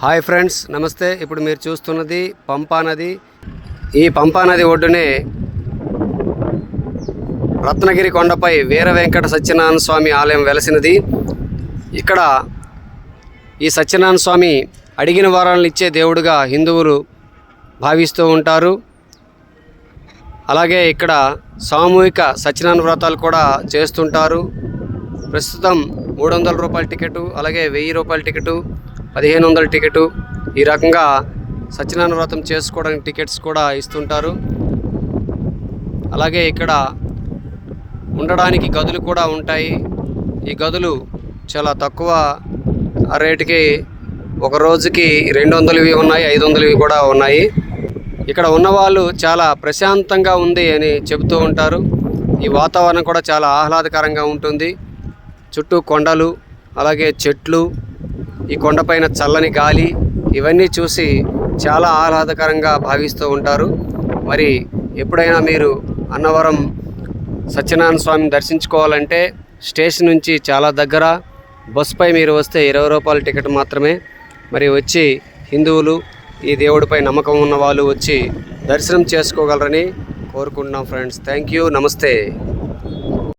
Hi friends నమస్తే. ఇప్పుడు మీరు చూస్తున్నది పంపా నది. ఈ పంపా నది ఒడ్డునే రత్నగిరి కొండపై వీర వెంకట సత్యనారాయణ స్వామి ఆలయం వెలసినది. ఇక్కడ ఈ సత్యనారాయణ స్వామి అడిగిన వరాలను ఇచ్చే దేవుడుగా హిందువులు భావిస్తూ ఉంటారు. అలాగే ఇక్కడ సామూహిక సత్యనారాయణ వ్రతాలు కూడా చేస్తుంటారు. ప్రస్తుతం మూడు వందల రూపాయల టికెట్ అలాగే వెయ్యి రూపాయల టికెట్ పదిహేను వందల టికెట్. ఈ రకంగా సత్యనారాయణ వ్రతం చేసుకోవడానికి టికెట్స్ కూడా ఇస్తుంటారు. అలాగే ఇక్కడ ఉండడానికి గదులు కూడా ఉంటాయి. ఈ గదులు చాలా తక్కువ రేటుకి ఒక రోజుకి రెండు వందలవి ఉన్నాయి ఐదు వందలవి కూడా ఉన్నాయి. ఇక్కడ ఉన్నవాళ్ళు చాలా ప్రశాంతంగా ఉంది అని చెబుతూ ఉంటారు. ఈ వాతావరణం కూడా చాలా ఆహ్లాదకరంగా ఉంటుంది. చుట్టూ కొండలు అలాగే చెట్లు ఈ కొండపైన చల్లని గాలి ఇవన్నీ చూసి చాలా ఆహ్లాదకరంగా భావిస్తూ ఉంటారు. మరి ఎప్పుడైనా మీరు అన్నవరం సత్యనారాయణ స్వామిని దర్శించుకోవాలంటే స్టేషన్ నుంచి చాలా దగ్గర బస్సుపై మీరు వస్తే ఇరవై రూపాయల టికెట్ మాత్రమే. మరి వచ్చి హిందువులు ఈ దేవుడిపై నమ్మకం ఉన్న వాళ్ళు వచ్చి దర్శనం చేసుకోగలరని కోరుకుంటున్నాం ఫ్రెండ్స్. Thank you. నమస్తే.